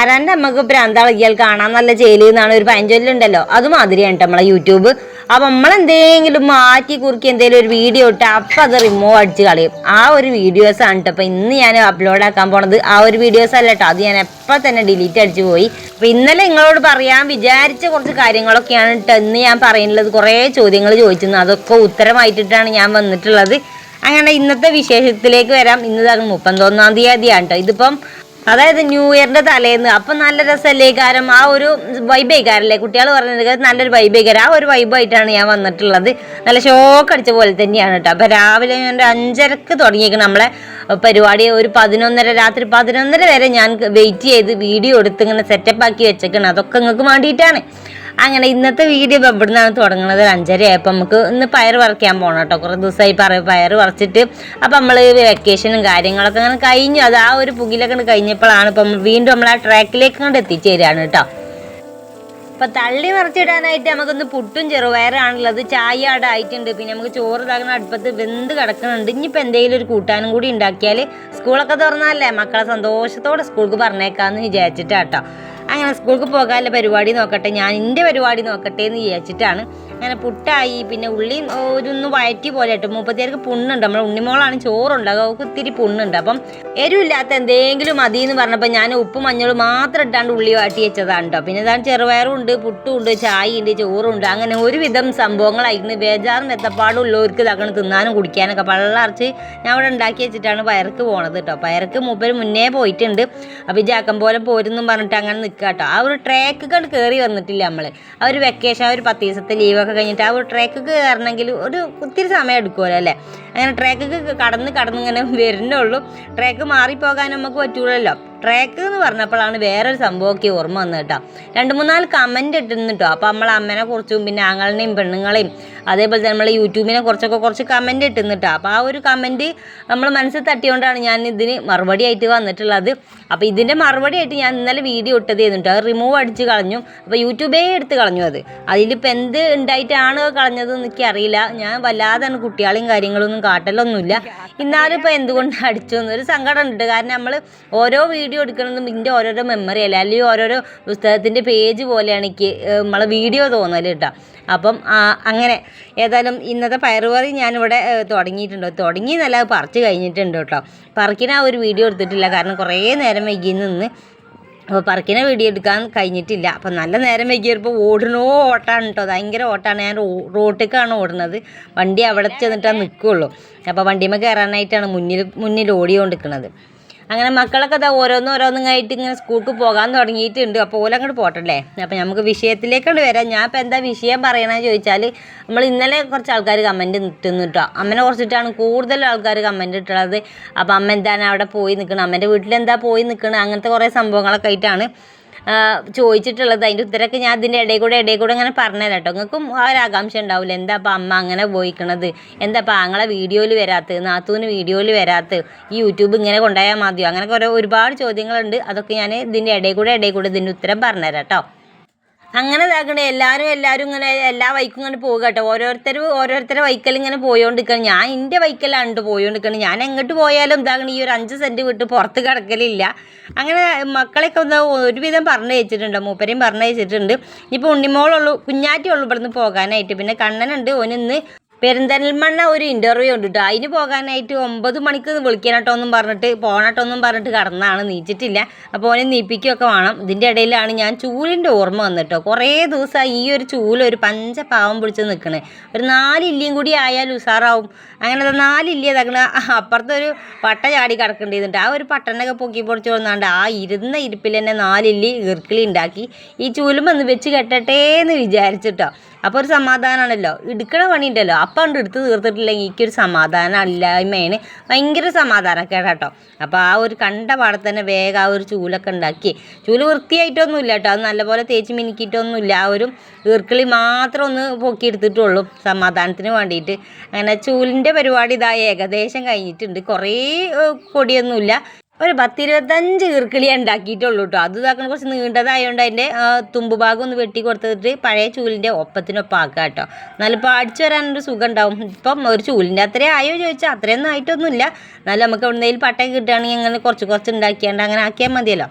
ആരാന്റെ അമ്മയ്ക്ക് ഭ്രാന്തളകിയാൽ കാണാൻ നല്ല ജയിലിൽ എന്നാണ് ഒരു പഴഞ്ചൊല്ലുണ്ടല്ലോ അതുമാതിരിയാണ് ട്ടോ നമ്മളെ യൂട്യൂബ്. അപ്പൊ നമ്മളെന്തെങ്കിലും മാറ്റി കുറുക്കി എന്തെങ്കിലും ഒരു വീഡിയോ ഇട്ട് അപ്പൊ അത് റിമൂവ് അടിച്ച് കളയും. ആ ഒരു വീഡിയോസ് ആണ് കേട്ടോ അപ്പൊ ഇന്ന് ഞാൻ അപ്ലോഡ് ആക്കാൻ പോണത് ആ ഒരു വീഡിയോസ് അല്ല കേട്ടോ അത് ഞാൻ എപ്പോൾ തന്നെ ഡിലീറ്റ് അടിച്ചു പോയി. അപ്പൊ ഇന്നലെ നിങ്ങളോട് പറയാൻ വിചാരിച്ച കുറച്ച് കാര്യങ്ങളൊക്കെയാണ് കേട്ടോ ഇന്ന് ഞാൻ പറയുന്നത്. കുറേ ചോദ്യങ്ങൾ ചോദിച്ചിരുന്നു. അതൊക്കെ ഉത്തരമായിട്ടിട്ടാണ് ഞാൻ വന്നിട്ടുള്ളത്. അങ്ങനെ ഇന്നത്തെ വിശേഷത്തിലേക്ക് വരാം. ഇന്ന് മുപ്പത്തൊന്നാം തീയതിയാണ് കേട്ടോ ഇതിപ്പം അതായത് ന്യൂ ഇയറിന്റെ തലേന്ന്. അപ്പം നല്ല രസല്ലേ കാരം ആ ഒരു വൈബേക്കാരല്ലേ കുട്ടികൾ പറഞ്ഞത് നല്ലൊരു വൈബേക്കാരം ആ ഒരു വൈബായിട്ടാണ് ഞാൻ വന്നിട്ടുള്ളത്. നല്ല ഷോക്ക് അടിച്ച പോലെ തന്നെയാണ് കേട്ടോ. അപ്പം രാവിലെ ഞാൻ ഒരു അഞ്ചരക്ക് തുടങ്ങിയേക്കണം നമ്മളെ പരിപാടി. ഒരു പതിനൊന്നര രാത്രി പതിനൊന്നര വരെ ഞാൻ വെയിറ്റ് ചെയ്ത് വീഡിയോ എടുത്ത് ഇങ്ങനെ സെറ്റപ്പ് ആക്കി വെച്ചേക്കണം. അതൊക്കെ നിങ്ങൾക്ക് വേണ്ടിയിട്ടാണ്. അങ്ങനെ ഇന്നത്തെ വീഡിയോ ഇവിടുന്നാണ് തുടങ്ങുന്നത് അഞ്ചര ആയപ്പോൾ നമുക്ക് ഇന്ന് പയർ പറിക്കാൻ പോകണം കേട്ടോ കുറേ ദിവസമായി പറ പയർ പറിച്ചിട്ട് അപ്പം നമ്മൾ വെക്കേഷനും കാര്യങ്ങളൊക്കെ അങ്ങനെ കഴിഞ്ഞു. അത് ആ ഒരു പുകിലൊക്കെ കഴിഞ്ഞപ്പോഴാണ് ഇപ്പം വീണ്ടും നമ്മൾ ആ ട്രാക്കിലേക്ക് കണ്ട് എത്തിച്ചേരാണ് കേട്ടോ അപ്പം തള്ളി മറിച്ചിടാനായിട്ട് നമുക്കൊന്ന് പുട്ടും ചെറുപയറാണുള്ളത്. ചായ അവിടെ ആയിട്ടുണ്ട്. പിന്നെ നമുക്ക് ചോറ് ഇതാകുന്ന അടുപ്പത്ത് വെന്ത് കിടക്കുന്നുണ്ട്. ഇനിയിപ്പോൾ എന്തെങ്കിലും ഒരു കൂട്ടാനും കൂടി ഉണ്ടാക്കിയാൽ സ്കൂളൊക്കെ തുറന്നാലേ മക്കളെ സന്തോഷത്തോടെ സ്കൂൾക്ക് പറഞ്ഞേക്കാന്ന് വിചാരിച്ചിട്ടാട്ടോ അങ്ങനെ സ്കൂൾക്ക് പോകാനുള്ള പരിപാടി നോക്കട്ടെ ഞാൻ എന്റെ പരിപാടി നോക്കട്ടെ എന്ന് വിചാരിച്ചിട്ടാണ് അങ്ങനെ പുട്ടായി പിന്നെ ഉള്ളി ഒരുന്ന് വയറ്റി പോലെ ഇട്ടു. മുപ്പത്തിയാർക്ക് പുണ്ണുണ്ട്. നമ്മുടെ ഉണ്ണിമോളാണ് ചോറുണ്ടാകുക അവൾക്ക് ഇത്തിരി പുണ്ണുണ്ട്. അപ്പം എരിവില്ലാത്ത എന്തെങ്കിലും മതി എന്ന് പറഞ്ഞപ്പോൾ ഞാൻ ഉപ്പ് മഞ്ഞൾ മാത്രം ഇട്ടാണ്ട് ഉള്ളി വാട്ടി വെച്ചതാണ് കേട്ടോ പിന്നെ ഇതാണ് ചെറുപയറും ഉണ്ട് പുട്ടും ഉണ്ട് ചായ ഉണ്ട് ചോറും ഉണ്ട്. അങ്ങനെ ഒരുവിധം സംഭവങ്ങളായിരുന്നു. ബേജാറും എത്തപ്പാടും ഉള്ളവർക്ക് ഇതാക്കണം തിന്നാനും കുടിക്കാനൊക്കെ പള്ളറച്ച് ഞാൻ അവിടെ ഉണ്ടാക്കി വെച്ചിട്ടാണ് പയർക്ക് പോണത് കേട്ടോ പയർക്ക് മൂപ്പര് മുന്നേ പോയിട്ടുണ്ട്. അപ്പോൾ ജാക്കം പോലെ പോരുന്നും പറഞ്ഞിട്ട് അങ്ങനെ നിൽക്കുക കേട്ടോ ആ ഒരു ട്രാക്ക് കണ്ട് കയറി വന്നിട്ടില്ല നമ്മൾ ആ ഒരു വെക്കേഷൻ ആ ഒരു പത്ത് ദിവസത്തെ ലീവൊക്കെ കഴിഞ്ഞിട്ട് ആ ഒരു ട്രാക്ക് കയറണമെങ്കിൽ ഒരു ഒത്തിരി സമയം എടുക്കുമല്ലോ അല്ലേ? അങ്ങനെ ട്രാക്കൊക്കെ കടന്ന് കടന്ന് ഇങ്ങനെ വരുന്നുള്ളൂ ട്രാക്ക് മാറിപ്പോകാൻ നമുക്ക് പറ്റൂലല്ലോ. ട്രാക്ക് എന്ന് പറഞ്ഞപ്പോഴാണ് വേറൊരു സംഭവമൊക്കെ ഓർമ്മ വന്നത് കേട്ടോ. രണ്ട് മൂന്നാൽ കമന്റ് ഇട്ടിരുന്നു കേട്ടോ. അപ്പോൾ നമ്മളെ അമ്മനെ കുറിച്ചും പിന്നെ ആങ്ങളെയും പെണ്ണുങ്ങളെയും അതേപോലെ തന്നെ നമ്മളെ യൂട്യൂബിനെ കുറച്ചൊക്കെ കുറച്ച് കമന്റ് ഇട്ടിരുന്നു അപ്പോൾ ആ ഒരു കമന്റ് നമ്മൾ മനസ്സിൽ തട്ടിയോണ്ടാണ് ഞാൻ ഇതിന് മറുപടി ആയിട്ട് വന്നിട്ടുള്ളത്. അപ്പോൾ ഇതിന്റെ മറുപടി ആയിട്ട് ഞാൻ ഇന്നലെ വീഡിയോ ഇട്ടത് ചെയ്തിട്ട് അത് റിമൂവ് അടിച്ച് കളഞ്ഞു. അപ്പോൾ യൂട്യൂബേ എടുത്ത് കളഞ്ഞു അത്. അതിലിപ്പോൾ എന്ത് ഉണ്ടായിട്ടാണ് കളഞ്ഞത് എനിക്ക് അറിയില്ല. ഞാൻ വല്ലാതാണ് കുട്ടികളെയും കാര്യങ്ങളൊന്നും കാട്ടലൊന്നുമില്ല. എന്നാലും ഇപ്പോൾ എന്തുകൊണ്ട് അടിച്ചു എന്നൊരു സങ്കടം ഉണ്ട് കാരണം നമ്മൾ ഓരോ വീഡിയോ എടുക്കണതും ഇതിന്റെ ഓരോരോ മെമ്മറി അല്ല? അല്ലെങ്കിൽ ഓരോരോ പുസ്തകത്തിന്റെ പേജ് പോലെയാണ് എനിക്ക് നമ്മളെ വീഡിയോ തോന്നൽ കേട്ടോ അപ്പം അങ്ങനെ ഏതായാലും ഇന്നത്തെ പയറുകറി ഞാനിവിടെ തുടങ്ങിയിട്ടുണ്ട്. തുടങ്ങി എന്നല്ല അത് പറിച്ച് കഴിഞ്ഞിട്ടുണ്ട് കേട്ടോ. പറിക്കിന് ആ ഒരു വീഡിയോ എടുത്തിട്ടില്ല. കാരണം കുറേ നേരം വൈകി നിന്ന് അപ്പോൾ പറക്കിനെ വീഡിയോ എടുക്കാൻ കഴിഞ്ഞിട്ടില്ല. അപ്പം നല്ല നേരം വൈകിയപ്പോൾ ഓടണോ ഓട്ടാണ് കേട്ടോ. ഭയങ്കര ഓട്ടാണ്. ഞാൻ റോട്ടിലേക്കാണ് ഓടുന്നത്. വണ്ടി അവിടെ ചെന്നിട്ടാണ് നിൽക്കുകയുള്ളൂ അപ്പോൾ വണ്ടിമേ കയറാനായിട്ടാണ് മുന്നിൽ മുന്നിൽ ഓടിക്കൊണ്ടിരിക്കുന്നത് അങ്ങനെ മക്കളൊക്കെ അതാ ഓരോന്നോരോന്നും ഓരോന്നും ആയിട്ട് ഇങ്ങനെ സ്കൂൾക്ക് പോകാൻ തുടങ്ങിയിട്ടുണ്ട്. അപ്പോൾ ഓല അങ്ങോട്ട് പോട്ടല്ലേ? അപ്പോൾ നമുക്ക് വിഷയത്തിലേക്കാണ് വരാം. ഞാൻ ഇപ്പോൾ എന്താ വിഷയം പറയണമെന്ന് ചോദിച്ചാൽ നമ്മൾ ഇന്നലെ കുറച്ച് ആൾക്കാർ കമന്റ് ഇട്ടുന്നു കേട്ടോ അമ്മനെ കുറച്ചിട്ടാണ് കൂടുതൽ ആൾക്കാർ കമന്റ് ഇട്ടുള്ളത് അപ്പോൾ അമ്മ എന്താണ് അവിടെ പോയി നിൽക്കണം വീട്ടിൽ വീട്ടിലെന്താ പോയി നിൽക്കണം അങ്ങനത്തെ കുറേ സംഭവങ്ങളൊക്കെ ആയിട്ടാണ് ചോദിച്ചിട്ടുള്ളത്. അതിന്റെ ഉത്തരമൊക്കെ ഞാൻ അതിന്റെ ഇടയിൽ കൂടെ ഇടയിൽ കൂടെ ഇങ്ങനെ പറഞ്ഞുതരാം കേട്ടോ. നിങ്ങൾക്കും ആ ഒരു ആകാംക്ഷ ഉണ്ടാവില്ല? എന്താ അപ്പം അമ്മ അങ്ങനെ പോയിക്കണത് എന്താ അപ്പം ആങ്ങളെ വീഡിയോയിൽ വരാത്ത നാത്തൂന് വീഡിയോയിൽ വരാത്ത ഈ യൂട്യൂബ് ഇങ്ങനെ കൊണ്ടുപോയാൽ മതിയോ? അങ്ങനെ കുറേ ഒരുപാട് ചോദ്യങ്ങളുണ്ട്. അതൊക്കെ ഞാൻ ഇതിന്റെ ഇടയിൽ കൂടെ ഇടയിൽ കൂടെ ഇതിന്റെ ഉത്തരം പറഞ്ഞുതരാം കേട്ടോ. അങ്ങനെ ഇതാക്കണേ എല്ലാവരും എല്ലാവരും ഇങ്ങനെ എല്ലാ വൈക്കും ഇങ്ങനെ പോകുക കേട്ടോ. ഓരോരുത്തരും ഓരോരുത്തരുടെ വൈക്കൽ ഇങ്ങനെ പോയോണ്ടിരിക്കണം. ഞാൻ എന്റെ വൈക്കലാണ് ട്ടോ പോയോണ്ടിരിക്കണം. ഞാൻ എങ്ങോട്ട് പോയാലും ഇതാകണം ഈ ഒരു അഞ്ച് സെന്റ് വിട്ട് പുറത്ത് കിടക്കലില്ല. അങ്ങനെ മക്കളെയൊക്കെ ഒന്ന് ഒരുവിധം പറഞ്ഞു വെച്ചിട്ടുണ്ട് മൂപ്പരെയും പറഞ്ഞു വെച്ചിട്ടുണ്ട് ഇപ്പോൾ ഉണ്ണിമോളുള്ളൂ കുഞ്ഞാറ്റേ ഉള്ളൂ ഇവിടുന്ന് പോകാനായിട്ട്. പിന്നെ കണ്ണനുണ്ട് ഓനിന്ന് പെരിന്തൽമണ്ണ ഒരു ഇന്റർവ്യൂ ഉണ്ട് കേട്ടോ അതിന് പോകാനായിട്ട് ഒമ്പത് മണിക്ക് വിളിക്കാനട്ടോ പറഞ്ഞിട്ട് പോകണട്ടോ എന്നും പറഞ്ഞിട്ട് കടന്നാണ്. നീച്ചിട്ടില്ല. അപ്പോൾ ഓനെ നീപ്പിക്കുകയൊക്കെ വേണം. ഇതിന്റെ ഇടയിലാണ് ഞാൻ ചൂലിന്റെ ഓർമ്മ വന്നിട്ടോ. കുറേ ദിവസമായി ഈ ഒരു ചൂൽ ഒരു പഞ്ച പാവം പിടിച്ച് നിൽക്കണേ ഒരു നാലില്ലിയും കൂടി ആയാൽ ഉഷാറാവും അങ്ങനെ നാലില്ലിയെ തകണ അപ്പുറത്തൊരു പട്ട ചാടി കിടക്കേണ്ടിയിരുന്നിട്ട് ആ ഒരു പട്ടനൊക്കെ പൊക്കി പൊടിച്ച് വന്നാണ്ട് ആ ഇരുന്ന ഇരിപ്പിൽ തന്നെ നാലില്ലി ഈർക്കിളി ഉണ്ടാക്കി ഈ ചൂലും വന്ന് വെച്ച് കെട്ടട്ടേ എന്ന് വിചാരിച്ചിട്ടോ. അപ്പോൾ ഒരു സമാധാനമാണല്ലോ എടുക്കണ പണി ഉണ്ടല്ലോ അപ്പം ഉണ്ട് എടുത്ത് തീർത്തിട്ടില്ലെങ്കിൽ എനിക്കൊരു സമാധാനം ഇല്ലായ്മയാണ് ഭയങ്കര സമാധാനമൊക്കെ കേട്ടോ അപ്പോൾ ആ ഒരു കണ്ട പാടെ തന്നെ വേഗം ആ ഒരു ചൂലൊക്കെ ഉണ്ടാക്കി. ചൂൽ വൃത്തിയായിട്ടൊന്നുമില്ല കേട്ടോ അത് നല്ലപോലെ തേച്ച് മിനുക്കിയിട്ടൊന്നുമില്ല. ആ ഒരു ഈർക്കിളി മാത്രം ഒന്ന് പൊക്കി എടുത്തിട്ടുള്ളൂ സമാധാനത്തിന് വേണ്ടിയിട്ട്. അങ്ങനെ ചൂലിന്റെ പരിപാടി ഇതാ ഏകദേശം കഴിഞ്ഞിട്ടുണ്ട്. കുറേ കൊടിയൊന്നുമില്ല ഒരു പത്തിരുപത്തഞ്ച് കീർക്കിളി ഉണ്ടാക്കിയിട്ടുള്ളൂ കേട്ടോ അത് ഇതാക്കണ കുറച്ച് നീണ്ടതായതുകൊണ്ട് അതിന്റെ തുമ്പ് ഭാഗം ഒന്ന് വെട്ടി കൊടുത്തിട്ട് പഴയ ചൂലിന്റെ ഒപ്പത്തിനൊപ്പം ആക്കുക കേട്ടോ എന്നാലിപ്പോൾ അടിച്ചു വരാനൊരു സുഖം ഉണ്ടാവും ഇപ്പം ഒരു ചൂലിന്റെ അത്രയും ആയോ ചോദിച്ചാൽ അത്രയൊന്നും ആയിട്ടൊന്നുമില്ല. എന്നാലും നമുക്ക് എവിടെന്നെങ്കിലും പട്ടയൊക്കെ കിട്ടുകയാണെങ്കിൽ അങ്ങനെ കുറച്ച് കുറച്ച് ഉണ്ടാക്കിയാണ്ട് അങ്ങനെ ആക്കിയാൽ മതിയല്ലോ.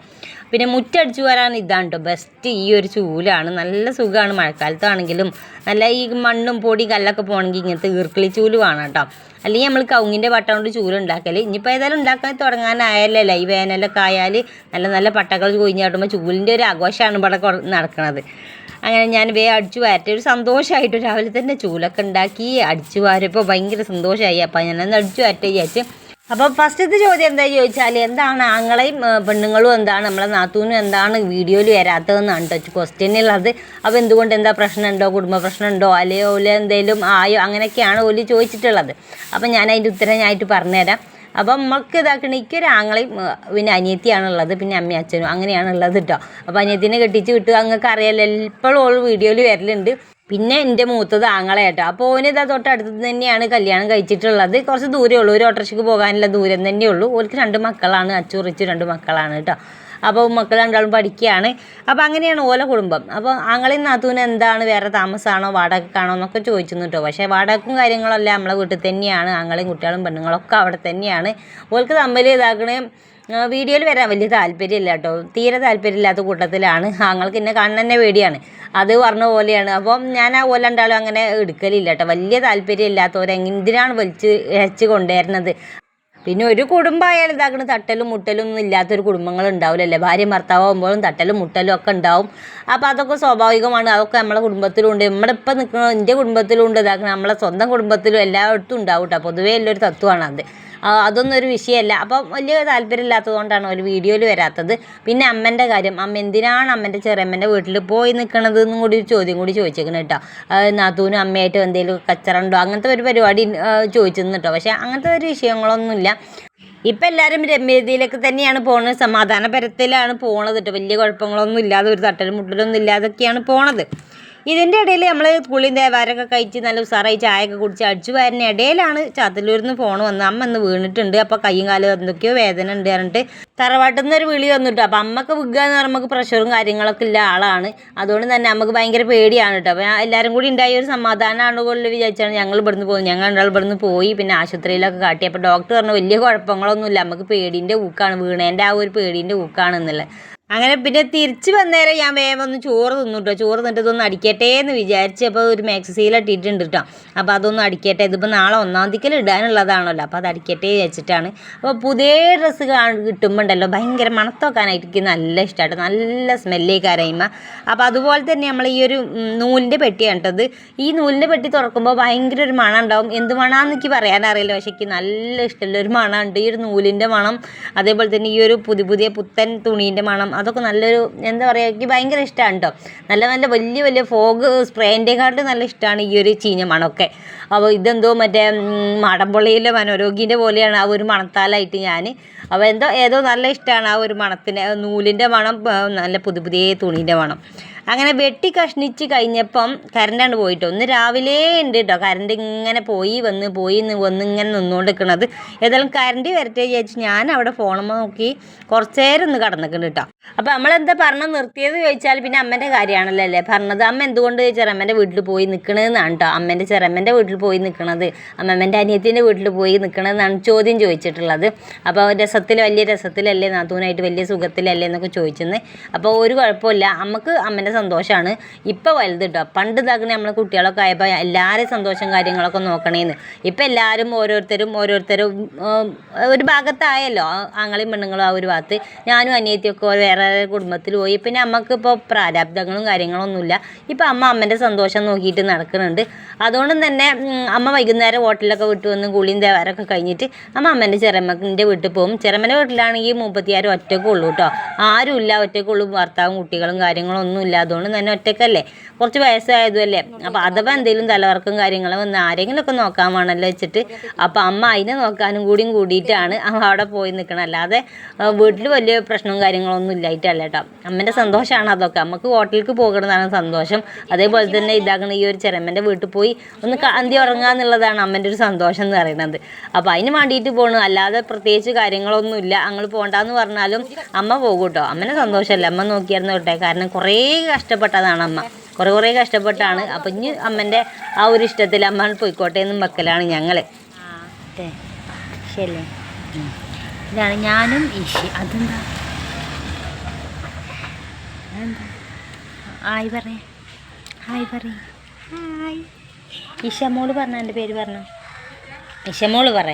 പിന്നെ മുറ്റടിച്ചു വരാൻ ഇതാണ് കേട്ടോ ബെസ്റ്റ് ഈ ഒരു ചൂലാണ്. നല്ല സുഖമാണ് മഴക്കാലത്താണെങ്കിലും. നല്ല ഈ മണ്ണും പൊടി കല്ലൊക്കെ പോകണമെങ്കിൽ ഇങ്ങനത്തെ ഈർക്കിളി ചൂൽ വേണം കേട്ടോ അല്ലെങ്കിൽ നമ്മൾ കവുങ്ങിന്റെ പട്ട കൊണ്ട് ചൂൽ ഉണ്ടാക്കൽ ഇനിയിപ്പോൾ ഏതായാലും ഉണ്ടാക്കാൻ തുടങ്ങാനായല്ലേ. ഈ വേനലൊക്കെ ആയാൽ നല്ല നല്ല പട്ടകൾ കൊഴിഞ്ഞാട്ടുമ്പോൾ ചൂലിന്റെ ഒരു ആഘോഷമാണ് ഇവിടെ നടക്കുന്നത് അങ്ങനെ ഞാൻ വേ അടിച്ചു വാരട്ടെ. ഒരു സന്തോഷമായിട്ട് രാവിലെ തന്നെ ചൂലൊക്കെ ഉണ്ടാക്കി അടിച്ചു വാരപ്പോൾ ഭയങ്കര സന്തോഷമായി. അപ്പം ഞാനൊന്ന് അടിച്ചു വാരട്ടെ വിചാരിച്ച് അപ്പോൾ ഫസ്റ്റത്തെ ചോദ്യം എന്താ ചോദിച്ചാൽ എന്താണ് ആങ്ങളെയും പെണ്ണുങ്ങളും എന്താണ് നമ്മളെ നാത്തൂനും എന്താണ് വീഡിയോയിൽ വരാത്തതെന്നാണ് കേട്ടോ ഉള്ളത് അപ്പോൾ എന്തുകൊണ്ട് എന്താ പ്രശ്നമുണ്ടോ കുടുംബ പ്രശ്നമുണ്ടോ അല്ലയോ അല്ലെ എന്തെങ്കിലും ആയോ അങ്ങനെയൊക്കെയാണ് ഓൽ ചോദിച്ചിട്ടുള്ളത്. അപ്പം ഞാൻ അതിന്റെ ഉത്തരം ഞാനായിട്ട് പറഞ്ഞുതരാം. അപ്പം നമുക്ക് ഇതാക്കണ എനിക്കൊരു ആങ്ങളെയും ഏ, പിന്നെ അനിയത്തിയാണുള്ളത് പിന്നെ അമ്മ അച്ഛനും അങ്ങനെയാണുള്ളത് കേട്ടോ അപ്പോൾ അനിയത്തിനെ കെട്ടിച്ച് വിട്ടു അങ്ങക്ക് അറിയാലോ എപ്പോഴും ഓൾ വീഡിയോയിൽ വരലുണ്ട്. പിന്നെ എന്റെ മൂത്തത് ആങ്ങളെ കേട്ടോ അപ്പോൾ ഓന് ഇതാ തൊട്ടടുത്ത് തന്നെയാണ് കല്യാണം കഴിച്ചിട്ടുള്ളത്. കുറച്ച് ദൂരേ ഉള്ളൂ. ഒരു ഓട്ടോറിക്ഷയ്ക്ക് പോകാനുള്ള ദൂരം തന്നെ ഉള്ളൂ. ഓർക്ക് രണ്ട് മക്കളാണ്. അച്ചു റിച്ചു രണ്ട് മക്കളാണ് കേട്ടോ. അപ്പോൾ മക്കൾ രണ്ടാളും പഠിക്കുകയാണ്. അപ്പോൾ അങ്ങനെയാണ് ഓല കുടുംബം. അപ്പോൾ ആങ്ങളെയും നാത്തൂന് എന്താണ്? വേറെ താമസമാണോ വാടകക്കാണോ എന്നൊക്കെ ചോദിച്ചു കേട്ടോ. പക്ഷേ വാടകക്കും കാര്യങ്ങളെല്ലാം നമ്മളെ വീട്ടിൽ തന്നെയാണ്. ആങ്ങളെയും കുട്ടികളും പെണ്ണുങ്ങളൊക്കെ അവിടെ തന്നെയാണ്. ഓൾക്ക് തമ്മിൽ ഇതാക്കണേ വീഡിയോയിൽ വരാൻ വലിയ താല്പര്യമില്ല കേട്ടോ. തീരെ താല്പര്യമില്ലാത്ത കൂട്ടത്തിലാണ്. ആങ്ങൾക്ക് എന്നെ കാണുന്ന തന്നെ പേടിയാണ്. അത് പറഞ്ഞ പോലെയാണ്. അപ്പം ഞാൻ ആ പോലെ ഉണ്ടാലും അങ്ങനെ എടുക്കലില്ല കേട്ടോ. വലിയ താല്പര്യം ഇല്ലാത്തവരെ എന്തിനാണ് വലിച്ച് ഇഴച്ച് കൊണ്ടുവരുന്നത്? പിന്നെ ഒരു കുടുംബമായാലും ഇതാക്കണ തട്ടലും മുട്ടലും ഒന്നും ഇല്ലാത്തൊരു കുടുംബങ്ങൾ ഉണ്ടാവില്ലല്ലേ ഭാര്യ ഭർത്താവുമ്പോഴും തട്ടലും മുട്ടലും ഒക്കെ ഉണ്ടാവും. അപ്പോൾ അതൊക്കെ സ്വാഭാവികമാണ്. അതൊക്കെ നമ്മളെ കുടുംബത്തിലുണ്ട്. നമ്മുടെ ഇപ്പം നിൽക്കുന്ന എന്റെ കുടുംബത്തിലുണ്ട് ഇതാക്കണം. നമ്മളെ സ്വന്തം കുടുംബത്തിലും എല്ലായിടത്തും ഉണ്ടാവും കേട്ടോ. പൊതുവേ ഉള്ളൊരു തത്വമാണ് അത്. അതൊന്നും ഒരു വിഷയമല്ല. അപ്പം വലിയ താല്പര്യമില്ലാത്തതുകൊണ്ടാണ് ഒരു വീഡിയോയിൽ വരാത്തത്. പിന്നെ അമ്മന്റെ കാര്യം. അമ്മ എന്തിനാണ് അമ്മന്റെ ചെറിയമ്മന്റെ വീട്ടിൽ പോയി നിൽക്കണത് എന്നും കൂടി ഒരു ചോദ്യം കൂടി ചോദിച്ചേക്കണം കേട്ടോ. നാത്തൂനും അമ്മയായിട്ടും എന്തെങ്കിലും കച്ചറുണ്ടോ? അങ്ങനത്തെ ഒരു പരിപാടി ചോദിച്ചിരുന്നു കേട്ടോ. പക്ഷേ അങ്ങനത്തെ ഒരു വിഷയങ്ങളൊന്നുമില്ല. ഇപ്പം എല്ലാവരും രമ്യതയിലേക്ക് തന്നെയാണ് പോകുന്നത് സമാധാനപരത്തിലാണ് പോണത് കേട്ടോ. വലിയ കുഴപ്പങ്ങളൊന്നും ഇല്ലാതെ ഒരു തട്ടലും മുട്ടലൊന്നും ഇല്ലാതൊക്കെയാണ് പോണത്. ഇതിന്റെ ഇടയിൽ നമ്മൾ പുള്ളിയും ദേവാരൊക്കെ കഴിച്ച് നല്ല ഉസാറായി ചായയൊക്കെ കുടിച്ച് അടിച്ചു വരുന്ന ഇടയിലാണ് ചാത്തല്ലൂരിൽ നിന്ന് ഫോൺ വന്ന് അമ്മ ഇന്ന് വീണിട്ടുണ്ട്. അപ്പോൾ കയ്യും കാലും എന്തൊക്കെയോ വേദന ഉണ്ട് പറഞ്ഞിട്ട് തറവാട്ടിൽ നിന്ന് ഒരു വിളി വന്നിട്ട് അപ്പോൾ അമ്മയ്ക്ക് വിൽക്കുക എന്ന് പറയുമ്പോൾ നമുക്ക് പ്രഷറും കാര്യങ്ങളൊക്കെ ഉള്ള ആളാണ്. അതുകൊണ്ട് തന്നെ നമുക്ക് ഭയങ്കര പേടിയാണ് കേട്ടോ. അപ്പോൾ എല്ലാവരും കൂടി ഉണ്ടായ ഒരു സമാധാനമാണ് പോലെ വിചാരിച്ചാണ് ഞങ്ങൾ ഇവിടുന്ന് പോയി ഞങ്ങൾ ഇവിടുന്ന് പോയി. പിന്നെ ആശുപത്രിയിലൊക്കെ കാട്ടി. അപ്പോൾ ഡോക്ടർ പറഞ്ഞു വലിയ കുഴപ്പങ്ങളൊന്നുമില്ല. നമുക്ക് പേടിന്റെ ഊക്കാണ്. വീണേന്റെ ആ ഒരു പേടിന്റെ ഊക്കാണ് എന്നുള്ളത് അങ്ങനെ പിന്നെ തിരിച്ച് വന്നേരം ഞാൻ വേഗം ഒന്ന് ചോറ് തിന്നു കേട്ടോ ചോറ് തിന്നിട്ട് ഇതൊന്ന് അടിക്കട്ടെ എന്ന് വിചാരിച്ച് അപ്പോൾ ഒരു മാക്സിയിൽ ഇട്ടിട്ടുണ്ട് കേട്ടോ. അപ്പോൾ അതൊന്ന് അടിക്കട്ടെ. ഇതിപ്പോൾ നാളെ ഒന്നാം തീക്കൽ ഇടാനുള്ളതാണല്ലോ. അപ്പോൾ അത് അടിക്കട്ടെ വെച്ചിട്ടാണ് അപ്പോൾ പുതിയ ഡ്രസ്സ് കിട്ടുമ്പോൾ ഉണ്ടല്ലോ ഭയങ്കര മണത്തോക്കാനായിട്ട് എനിക്ക് നല്ല ഇഷ്ടമായിട്ട് നല്ല സ്മെല്ലേ കരയുമ്പ അപ്പോൾ അതുപോലെ തന്നെ നമ്മൾ ഈ ഒരു നൂലിന്റെ പെട്ടിയാണ് കേട്ടത് ഈ നൂലിന്റെ പെട്ടി തുറക്കുമ്പോൾ ഭയങ്കര ഒരു മണം ഉണ്ടാവും. എന്ത് മണമാണെന്ന് എനിക്ക് പറയാനറിയില്ല പക്ഷേ എനിക്ക് നല്ല ഇഷ്ടമുള്ള ഒരു മണമുണ്ട്. ഈ ഒരു നൂലിന്റെ മണം. അതേപോലെ തന്നെ ഈ ഒരു പുതിയ പുതിയ പുത്തൻ തുണീന്റെ മണം. അതൊക്കെ നല്ലൊരു എന്താ പറയുക എനിക്ക് ഭയങ്കര ഇഷ്ടമാണ് കേട്ടോ നല്ല നല്ല വലിയ വലിയ ഫോഗ് സ്പ്രേന്റെക്കാട്ടും നല്ല ഇഷ്ടമാണ് ഈ ഒരു ചീഞ്ഞ മണമൊക്കെ. അപ്പോൾ ഇതെന്തോ മറ്റേ മടംപൊള്ളിയിലെ മനോരോഗിന്റെ പോലെയാണ് ആ ഒരു മണത്താലായിട്ട് ഞാൻ അപ്പോൾ എന്തോ ഏതോ നല്ല ഇഷ്ടമാണ് ആ ഒരു മണത്തിന്റെ നൂലിന്റെ മണം നല്ല പുതിയ പുതിയ തുണീന്റെ മണം. അങ്ങനെ വെട്ടി കഷ്ണിച്ച് കഴിഞ്ഞപ്പം കരണ്ടാണ് പോയിട്ട്. ഒന്ന് രാവിലെ ഉണ്ട് കേട്ടോ കരണ്ട് ഇങ്ങനെ പോയി വന്ന് പോയി ന്ന് വന്ന് ഇങ്ങനെ നിന്നുകൊണ്ട് നിൽക്കണത് ഏതായാലും കരണ്ട് വരട്ടെ വിചാരിച്ച് ഞാൻ അവിടെ ഫോണുമ്പോൾ നോക്കി കുറച്ചേരം ഒന്ന് കടന്നിട്ടുണ്ട് കേട്ടോ അപ്പോൾ നമ്മളെന്താ പറഞ്ഞ് നിർത്തിയത് ചോദിച്ചാൽ പിന്നെ അമ്മേന്റെ കാര്യമാണല്ലോ അല്ലേ? പറഞ്ഞത് അമ്മ എന്തുകൊണ്ട് ചെറമ്മന്റെ വീട്ടിൽ പോയി നിൽക്കണതെന്നാണ് കേട്ടോ അമ്മേന്റെ ചെറമ്മന്റെ വീട്ടിൽ പോയി നിൽക്കണത് അമ്മമ്മന്റെ അനിയത്തിന്റെ വീട്ടിൽ പോയി നിൽക്കണതെന്നാണ് ചോദ്യം ചോദിച്ചിട്ടുള്ളത്. അപ്പോൾ രസത്തിൽ വലിയ രസത്തിലല്ലേ നാത്തൂനായിട്ട് വലിയ സുഖത്തിലല്ലേ എന്നൊക്കെ ചോദിച്ചെന്ന്. അപ്പോൾ ഒരു കുഴപ്പമില്ല. നമുക്ക് അമ്മേന്റെ സന്തോഷമാണ് ഇപ്പോൾ വലുത് കേട്ടോ പണ്ട് ഇതാക്കണേ നമ്മളെ കുട്ടികളൊക്കെ ആയപ്പോൾ എല്ലാവരെയും സന്തോഷം കാര്യങ്ങളൊക്കെ നോക്കണേന്ന്. ഇപ്പം എല്ലാവരും ഓരോരുത്തരും ഓരോരുത്തരും ഒരു ഭാഗത്തായല്ലോ. ആങ്ങളെയും പെണ്ണുങ്ങളും ആ ഒരു ഭാഗത്ത്. ഞാനും അനിയത്തിയൊക്കെ വേറെ കുടുംബത്തിൽ പോയി. പിന്നെ നമുക്ക് ഇപ്പോൾ പ്രാരാബ്ദങ്ങളും കാര്യങ്ങളൊന്നുമില്ല. ഇപ്പം അമ്മ അമ്മന്റെ സന്തോഷം നോക്കിയിട്ട് നടക്കുന്നുണ്ട് അതുകൊണ്ട് തന്നെ അമ്മ വൈകുന്നേരം ഹോട്ടലിലൊക്കെ വിട്ടു വന്ന് കുളിയും തേവാരൊക്കെ കഴിഞ്ഞിട്ട് അമ്മ അമ്മന്റെ ചെറമ്മന്റെ വീട്ടിൽ പോകും. ചെറമ്മന്റെ വീട്ടിലാണെങ്കിൽ മുപ്പത്തിയാറ് ഒറ്റക്കുള്ളൂ കേട്ടോ ആരുമില്ല ഒറ്റക്കുള്ളൂ ഭർത്താവും കുട്ടികളും കാര്യങ്ങളും ഒന്നും ഇല്ല അതുകൊണ്ട് തന്നെ ഒറ്റക്കല്ലേ കുറച്ച് വയസ്സായതുമല്ലേ അപ്പോൾ അഥവാ എന്തെങ്കിലും തലവർക്കും കാര്യങ്ങളും വന്ന് ആരെങ്കിലുമൊക്കെ നോക്കാൻ വേണമല്ലോ വെച്ചിട്ട്. അപ്പോൾ അമ്മ അതിനെ നോക്കാനും കൂടിയും കൂടിയിട്ടാണ് അവിടെ പോയി നിൽക്കണം അല്ലാതെ വീട്ടിൽ വലിയ പ്രശ്നവും കാര്യങ്ങളൊന്നും ഇല്ലായിട്ടല്ല കേട്ടോ. അമ്മേന്റെ സന്തോഷമാണ് അതൊക്കെ. നമുക്ക് ഹോട്ടലിലേക്ക് പോകണമെന്നാണ് സന്തോഷം. അതേപോലെ തന്നെ ഇതാക്കണ ഈ ഒരു ചെറമ്മന്റെ വീട്ടിൽ പോയി ഒന്ന് കാന്തി അന്തി ഉറങ്ങുക എന്നുള്ളതാണ് അമ്മേന്റെ ഒരു സന്തോഷം എന്ന് പറയുന്നത്. അപ്പോൾ അതിന് വേണ്ടിയിട്ട് പോകണം അല്ലാതെ പ്രത്യേകിച്ച് കാര്യങ്ങളൊന്നുമില്ല ഞങ്ങൾ പോകണ്ടെന്ന് പറഞ്ഞാലും അമ്മ പോകും കേട്ടോ. അമ്മനെ സന്തോഷമല്ല? അമ്മ നോക്കിയായിരുന്നു കേട്ടെ കാരണം കുറേ കഷ്ടപ്പെട്ടതാണ് അമ്മ കുറേ കുറേ കഷ്ടപ്പെട്ടാണ്. അപ്പം ഇനി അമ്മന്റെ ആ ഒരു ഇഷ്ടത്തിൽ അമ്മ പോയിക്കോട്ടെ എന്നും വെക്കലാണ് ഞങ്ങൾ അതെ ശരിയല്ലേ ഇതാണ് ഞാനും ഈശി. അതെന്താ? എന്താ ഹായ് പറ ഹായ് പറ ഹായ്. ഇഷമോൾ പറഞ്ഞ എന്റെ പേര് പറഞ്ഞു? ഇഷമോൾ പറ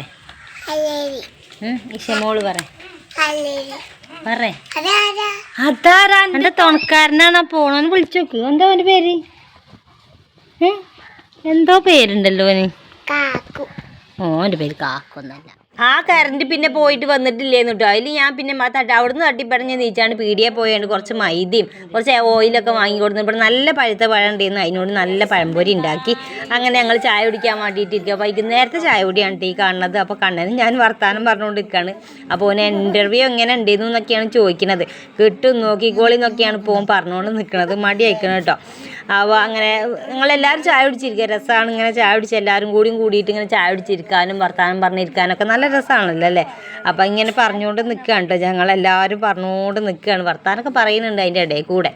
ഇഷമോൾ പറ പറ. അതാരാ? എന്റെ തുണക്കാരനാണ്. പോണോന്ന് വിളിച്ചു നോക്ക്. എന്താ അവന്റെ പേര്? എന്തോ പേരുണ്ടല്ലോ അവന്. ഓന്റെ പേര് കാക്കൊന്നല്ല ആ കറണ്ട് പിന്നെ പോയിട്ട് വന്നിട്ടില്ലേന്ന് കേട്ടോ അതിൽ ഞാൻ പിന്നെ തട്ടി അവിടുന്ന് തട്ടിപ്പടഞ്ഞ് നീച്ചാണ് പീടിയെ പോയാണ്ട് കുറച്ച് മൈദയും കുറച്ച് ഓയിലൊക്കെ വാങ്ങി കൊടുത്തു ഇവിടെ നല്ല പഴുത്ത പഴം ഉണ്ടായിരുന്നു. അതിനോട് നല്ല പഴംപൊരി ഉണ്ടാക്കി. അങ്ങനെ ഞങ്ങൾ ചായ കുടിക്കാൻ വേണ്ടിയിട്ട് ഇരിക്കുക വൈകുന്നേരത്തെ ചായ കുടിയാണ് ഈ കാണുന്നത്. അപ്പോൾ കണ്ണന് ഞാൻ വർത്തമാനം പറഞ്ഞുകൊണ്ട് നിൽക്കുകയാണ് അപ്പോൾ ഓനെ ഇന്റർവ്യൂ എങ്ങനെ ഉണ്ടായിരുന്നു എന്നൊക്കെയാണ് ചോദിക്കുന്നത് കിട്ടും നോക്കിക്കോളി എന്നൊക്കെയാണ് പോകും പറഞ്ഞുകൊണ്ട് നിൽക്കുന്നത് മടി അയക്കണം കേട്ടോ അപ്പോൾ അങ്ങനെ ഞങ്ങളെല്ലാവരും ചായ കുടിച്ചിരിക്കുക. രസമാണ് ഇങ്ങനെ ചായ കുടിച്ച് എല്ലാവരും കൂടിയും കൂടിയിട്ട് ഇങ്ങനെ ചായ കുടിച്ചിരിക്കാനും വർത്തമാനം പറഞ്ഞിരിക്കാനൊക്കെ നല്ല രസമാണല്ലോ അല്ലേ? അപ്പം ഇങ്ങനെ പറഞ്ഞുകൊണ്ട് നിൽക്കുകയാണ് കേട്ടോ ഞങ്ങളെല്ലാവരും പറഞ്ഞുകൊണ്ട് നിൽക്കുകയാണ് വർത്താനൊക്കെ പറയുന്നുണ്ട് അതിന്റെ ഇടയിൽ കൂടെ.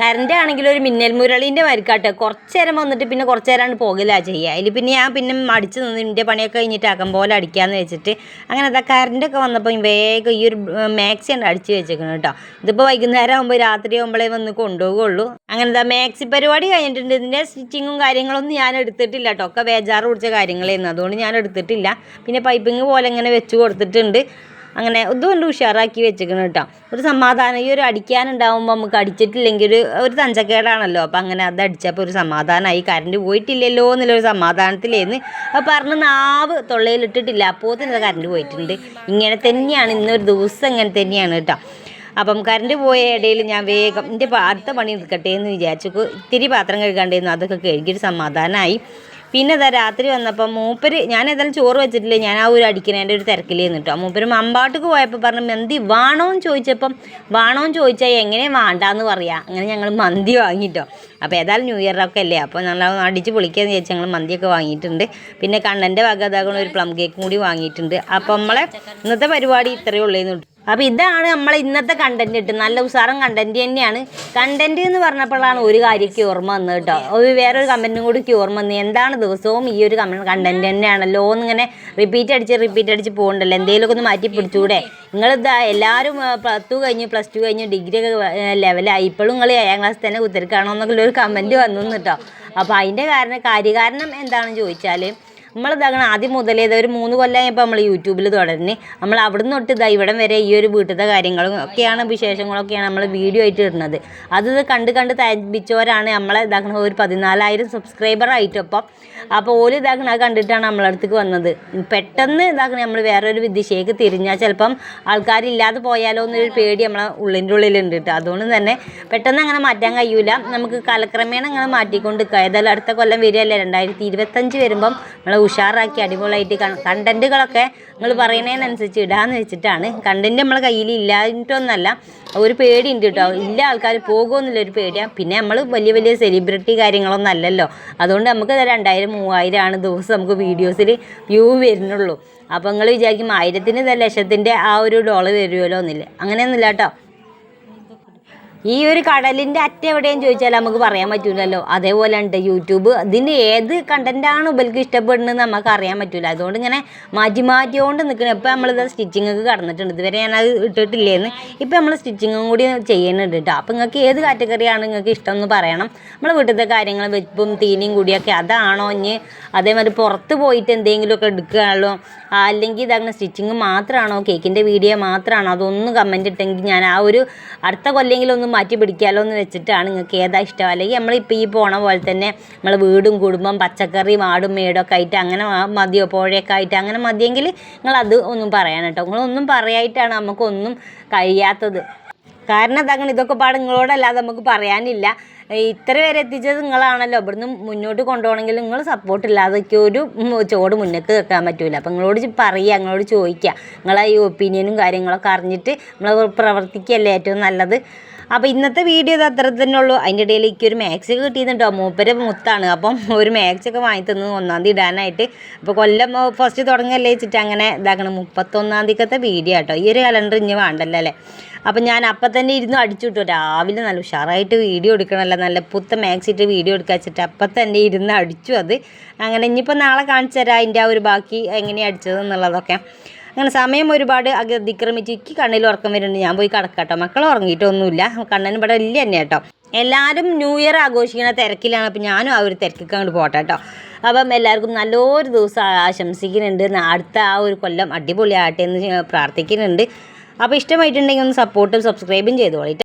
കറണ്ട് ആണെങ്കിൽ ഒരു മിന്നൽ മുരളീന്റെ മരിക്കാട്ടെ കുറച്ച് നേരം വന്നിട്ട് പിന്നെ കുറച്ച് നേരമാണ് പോകില്ല ചെയ്യുക അതിൽ പിന്നെ ഞാൻ പിന്നെ മടിച്ച് നിന്ന് എന്റെ പണിയൊക്കെ കഴിഞ്ഞിട്ട് അകം പോലെ അടിക്കാമെന്ന് വെച്ചിട്ട് അങ്ങനെ അതാ കറണ്ടൊക്കെ വന്നപ്പോൾ വേഗം ഈ ഒരു മാക്സി ഉണ്ട് അടിച്ച് വെച്ചേക്കണം കേട്ടോ. ഇതിപ്പോൾ വൈകുന്നേരം ആകുമ്പോൾ രാത്രി ആകുമ്പോഴേ വന്ന് കൊണ്ടുപോകുള്ളൂ അങ്ങനെ എന്താ മാക്സി പരിപാടി കഴിഞ്ഞിട്ടുണ്ട്. ഇതിന്റെ സ്റ്റിച്ചിങ്ങും കാര്യങ്ങളൊന്നും ഞാൻ എടുത്തിട്ടില്ല കേട്ടോ. ഒക്കെ ബേജാറ് പിടിച്ച കാര്യങ്ങളായിരുന്നു. അതുകൊണ്ട് ഞാൻ എടുത്തിട്ടില്ല. പിന്നെ പൈപ്പിങ് പോലെ ഇങ്ങനെ വെച്ച് കൊടുത്തിട്ടുണ്ട്. അങ്ങനെ ഇതുകൊണ്ട് ഉഷാറാക്കി വെച്ചേക്കണം കേട്ടോ. ഒരു സമാധാനം ഈ ഒരു അടിക്കാനുണ്ടാവുമ്പോൾ നമുക്ക് അടിച്ചിട്ടില്ലെങ്കിൽ ഒരു ഒരു തഞ്ചക്കേടാണല്ലോ. അപ്പോൾ അങ്ങനെ അത് അടിച്ചപ്പോൾ ഒരു സമാധാനമായി കറണ്ട് പോയിട്ടില്ലല്ലോ എന്നുള്ളൊരു സമാധാനത്തിലേന്ന്. അപ്പോൾ പറഞ്ഞ് നാവ് തൊള്ളയിലിട്ടിട്ടില്ല അപ്പോൾ തന്നെ കറണ്ട് പോയിട്ടുണ്ട്. ഇങ്ങനെ തന്നെയാണ്. ഇന്നൊരു ദിവസം ഇങ്ങനെ തന്നെയാണ് കേട്ടോ. അപ്പം കറണ്ട് പോയ ഇടയിൽ ഞാൻ വേഗം എന്റെ അടുത്ത പണി എടുക്കട്ടെ എന്ന് വിചാരിച്ചു. ഇത്തിരി പാത്രം കഴുകണ്ടേന്നു അതൊക്കെ കഴുകിയൊരു സമാധാനമായി പിന്നെ ഇതാ രാത്രി വന്നപ്പോൾ മൂപ്പര് ഞാൻ ഏതായാലും ചോറ് വെച്ചിട്ടില്ല ഞാൻ ആ ഒരു അടിക്കുന്നതിന്റെ ഒരു തിരക്കിലേന്ന് കേട്ടോ മൂപ്പര് മമ്പാട്ടുക്ക് പോയപ്പോൾ പറഞ്ഞു മന്തി വാണോന്ന് ചോദിച്ചപ്പം വാണോന്ന് ചോദിച്ചാൽ എങ്ങനെ വേണ്ടാന്ന് പറയാ. അങ്ങനെ ഞങ്ങൾ മന്തി വാങ്ങിട്ടോ അപ്പോൾ ഏതായാലും ന്യൂ ഇയറൊക്കെ അല്ലേ അപ്പോൾ ഞങ്ങൾ അടിച്ച് പൊളിക്കാന്ന് ചോദിച്ചാൽ ഞങ്ങൾ മന്തിയൊക്കെ വാങ്ങിയിട്ടുണ്ട്. പിന്നെ കണ്ണന്റെ വക ഒരു പ്ലം കേക്കും കൂടി വാങ്ങിയിട്ടുണ്ട്. അപ്പോൾ നമ്മളെ ഇന്നത്തെ പരിപാടി ഇത്രയേ ഉള്ളേന്ന് കേട്ടോ അപ്പോൾ ഇതാണ് നമ്മൾ ഇന്നത്തെ കണ്ടന്റ് ഇട്ട് നല്ല ഉസാറും കണ്ടന്റ് തന്നെയാണ്. കണ്ടന്റ് എന്ന് പറഞ്ഞപ്പോഴാണ് ഒരു കാര്യമൊക്കെ ഓർമ്മ വന്നത് കേട്ടോ. ഒരു വേറൊരു കമന്റും കൂടി ഓർമ്മ വന്നു. എന്താണ് ദിവസവും ഈ ഒരു കമന്റ് കണ്ടന്റ് തന്നെയാണല്ലോ. എന്നിങ്ങനെ റിപ്പീറ്റ് അടിച്ച് റിപ്പീറ്റ് അടിച്ച് പോകണ്ടല്ലോ. എന്തെങ്കിലുമൊക്കെ ഒന്ന് മാറ്റി പിടിച്ചൂടെ. നിങ്ങളിതാ എല്ലാവരും പ്ലസ് ടു കഴിഞ്ഞ് പ്ലസ് ടു കഴിഞ്ഞ് ഡിഗ്രി ഒക്കെ ലെവലായി ഇപ്പോഴും നിങ്ങൾ ഏഴാം ക്ലാസ് തന്നെ കുത്തിരിക്കാണോ എന്നൊക്കെ ഒരു കമന്റ് വന്നു കേട്ടോ. അപ്പോൾ അതിന്റെ കാരണം കാര്യകാരണം എന്താണെന്ന് ചോദിച്ചാൽ നമ്മൾ ഇതാകണം ആദ്യം മുതലേ ഇത് ഒരു മൂന്ന് കൊല്ലമായപ്പോൾ നമ്മൾ യൂട്യൂബിൽ തുടരുന്നത് നമ്മൾ അവിടുന്ന് തൊട്ട് ഇതാ ഇവിടം വരെ ഈ ഒരു വീട്ടിലത്തെ കാര്യങ്ങളും ഒക്കെയാണ് വിശേഷങ്ങളൊക്കെയാണ് നമ്മൾ വീഡിയോ ആയിട്ട് ഇടുന്നത്. അത് കണ്ട് കണ്ട് തയ്പ്പിച്ചവരാണ് നമ്മളെ ഇതാക്കണ ഒരു പതിനാലായിരം സബ്സ്ക്രൈബർ ആയിട്ടപ്പം അപ്പോൾ ഓൽ ഇതാക്കണ അത് കണ്ടിട്ടാണ് നമ്മളടുത്തേക്ക് വന്നത്. പെട്ടെന്ന് ഇതാക്കണ നമ്മൾ വേറൊരു ദിശയ്ക്ക് തിരിഞ്ഞാൽ ചിലപ്പം ആൾക്കാരില്ലാതെ പോയാലോ എന്നൊരു പേടി നമ്മളെ ഉള്ളിന്റെ ഉള്ളിലുണ്ട് കേട്ടോ അതുകൊണ്ട് തന്നെ പെട്ടെന്ന് അങ്ങനെ മാറ്റാൻ കഴിയൂല. നമുക്ക് കാലക്രമേണ അങ്ങനെ മാറ്റിക്കൊണ്ട് ഏതായാലും അടുത്ത കൊല്ലം വരികയല്ലേ? രണ്ടായിരത്തി ഇരുപത്തഞ്ച് വരുമ്പം നമ്മൾ ഉഷാറാക്കി അടിപൊളിയായിട്ട് കണ്ടന്റുകളൊക്കെ നിങ്ങൾ പറയുന്നതിനനുസരിച്ച് ഇടാന്ന് വെച്ചിട്ടാണ്. കണ്ടന്റ് നമ്മളെ കയ്യിൽ ഇല്ലാഞ്ഞിട്ടൊന്നല്ല. ഒരു പേടിയുണ്ട് കേട്ടോ ഇല്ല ആൾക്കാർ പോകുമെന്നുള്ള ഒരു പേടിയാണ് പിന്നെ നമ്മൾ വലിയ വലിയ സെലിബ്രിറ്റി കാര്യങ്ങളൊന്നും അല്ലല്ലോ. അതുകൊണ്ട് നമുക്ക് രണ്ടായിരം മൂവായിരം ആണ് ദിവസം നമുക്ക് വീഡിയോസിൽ വ്യൂ വരുന്നുള്ളൂ. അപ്പോൾ നിങ്ങൾ വിചാരിക്കും ആയിരത്തിന് ഇത് ലക്ഷത്തിന്റെ ആ ഒരു ഡോളർ വരുമല്ലോ എന്നില്ല. അങ്ങനെയൊന്നുമില്ല കേട്ടോ ഈ ഒരു കടലിന്റെ അറ്റ എവിടെയും ചോദിച്ചാൽ നമുക്ക് പറയാൻ പറ്റൂലല്ലോ. അതേപോലെ ഉണ്ട് യൂട്യൂബ് ഇതിന്റെ ഏത് കണ്ടന്റാണ് ഉപൽക്ക് ഇഷ്ടപ്പെടുന്നത് നമുക്ക് അറിയാൻ പറ്റൂല. അതുകൊണ്ട് ഇങ്ങനെ മാറ്റി മാറ്റിയോണ്ട് നിൽക്കണം. ഇപ്പം നമ്മളിത് സ്റ്റിച്ചിങ്ങൊക്കെ കടന്നിട്ടുണ്ട്. ഇതുവരെ ഞാൻ അത് ഇട്ടിട്ടില്ലേന്ന്. ഇപ്പം നമ്മൾ സ്റ്റിച്ചിങ്ങും കൂടി ചെയ്യുന്നുണ്ട് കേട്ടോ. അപ്പം നിങ്ങൾക്ക് ഏത് കാറ്റഗറിയാണ് നിങ്ങൾക്ക് ഇഷ്ടം എന്ന് പറയണം. നമ്മളെ വീട്ടിലത്തെ കാര്യങ്ങൾ വെപ്പും തീനിയും കൂടിയൊക്കെ അതാണോ ഇനി അതേമാതിരി പുറത്ത് പോയിട്ട് എന്തെങ്കിലുമൊക്കെ എടുക്കുകയാണല്ലോ? അല്ലെങ്കിൽ ഇതങ്ങനെ സ്റ്റിച്ചിങ് മാത്രമാണോ കേക്കിന്റെ വീഡിയോ മാത്രമാണോ അതൊന്ന് കമന്റ് ഇട്ടെങ്കിൽ ഞാൻ ആ ഒരു അടുത്ത കൊല്ലെങ്കിലും മാറ്റി പിടിക്കാമല്ലോ എന്ന് വെച്ചിട്ടാണ് നിങ്ങൾക്ക് ഏതാ ഇഷ്ടം. അല്ലെങ്കിൽ നമ്മളിപ്പോൾ ഈ പോണ പോലെ തന്നെ നമ്മൾ വീടും കുടുംബം പച്ചക്കറി മാടും മേടൊക്കെ ആയിട്ട് അങ്ങനെ മതിയോ പുഴയൊക്കെ ആയിട്ട് അങ്ങനെ മതിയെങ്കിൽ നിങ്ങൾ അത് ഒന്നും പറയാൻ കേട്ടോ. നിങ്ങളൊന്നും പറയായിട്ടാണ് നമുക്കൊന്നും കഴിയാത്തത്. കാരണം അതങ്ങനെ ഇതൊക്കെ പാട് നിങ്ങളോടല്ലാതെ നമുക്ക് പറയാനില്ല. ഇത്ര വരെ എത്തിച്ചത് നിങ്ങളാണല്ലോ. ഇവിടുന്ന് മുന്നോട്ട് കൊണ്ടുപോകണമെങ്കിൽ നിങ്ങൾ സപ്പോർട്ട് ഇല്ലാതെ ഒരു ചോട് മുന്നേക്ക് വെക്കാൻ പറ്റില്ല അപ്പം നിങ്ങളോട് പറയുക നിങ്ങളോട് ചോദിക്കുക. നിങ്ങളെ ഈ ഒപ്പീനിയനും കാര്യങ്ങളൊക്കെ അറിഞ്ഞിട്ട് നമ്മൾ പ്രവർത്തിക്കുകയല്ലേ ഏറ്റവും നല്ലത്. അപ്പോൾ ഇന്നത്തെ വീഡിയോ ഇത് അത്ര തന്നെ ഉള്ളൂ. അതിന്റെ ഇടയിൽ എനിക്ക് ഒരു മാക്സ് കിട്ടിയിരുന്നുണ്ടോ മൂപ്പര് മുത്താണ്. അപ്പം ഒരു മാക്സ് ഒക്കെ വാങ്ങി തന്നു ഒന്നാം തീയതി ഇടാനായിട്ട്. അപ്പോൾ കൊല്ലം ഫസ്റ്റ് തുടങ്ങിയല്ലേ വെച്ചിട്ട് അങ്ങനെ ഇതാക്കണം. മുപ്പത്തൊന്നാം തീയതിക്കത്തെ വീഡിയോ കേട്ടോ ഈ ഒരു കലണ്ടർ ഇനി വേണ്ടല്ലോ അല്ലേ? അപ്പം ഞാൻ അപ്പം തന്നെ ഇരുന്ന് അടിച്ചു വിട്ടു. രാവിലെ നല്ല ഉഷാറായിട്ട് വീഡിയോ എടുക്കണമല്ലോ നല്ല പുത്ത മാക്സ് ഇട്ട് വീഡിയോ എടുക്കുക വെച്ചിട്ട് അപ്പം തന്നെ ഇരുന്ന് അടിച്ചു അത്. അങ്ങനെ ഇനിയിപ്പോൾ നാളെ കാണിച്ചു തരാം. അതിന്റെ ആ ഒരു ബാക്കി എങ്ങനെയാണ് അടിച്ചത് എന്നുള്ളതൊക്കെ അങ്ങനെ സമയം ഒരുപാട് അതിക്രമിച്ച് എനിക്ക് കണ്ണിൽ ഉറക്കം വരുന്നുണ്ട്. ഞാൻ പോയി കിടക്കട്ടോ. മക്കൾ ഉറങ്ങിയിട്ടൊന്നുമില്ല. കണ്ണൻ ഇവിടെ വലിയ തന്നെ കേട്ടോ. എല്ലാവരും ന്യൂ ഇയർ ആഘോഷിക്കുന്ന തിരക്കിലാണ്. അപ്പോൾ ഞാനും ആ ഒരു തിരക്കൊക്കെ അങ്ങോട്ട് പോട്ടെ കേട്ടോ. അപ്പം എല്ലാവർക്കും നല്ലൊരു ദിവസം ആശംസിക്കുന്നുണ്ട്. അടുത്ത ആ ഒരു കൊല്ലം അടിപൊളിയാകട്ടെ എന്ന് പ്രാർത്ഥിക്കുന്നുണ്ട്. അപ്പോൾ ഇഷ്ടമായിട്ടുണ്ടെങ്കിൽ ഒന്ന് സപ്പോർട്ടും സബ്സ്ക്രൈബും ചെയ്തോളി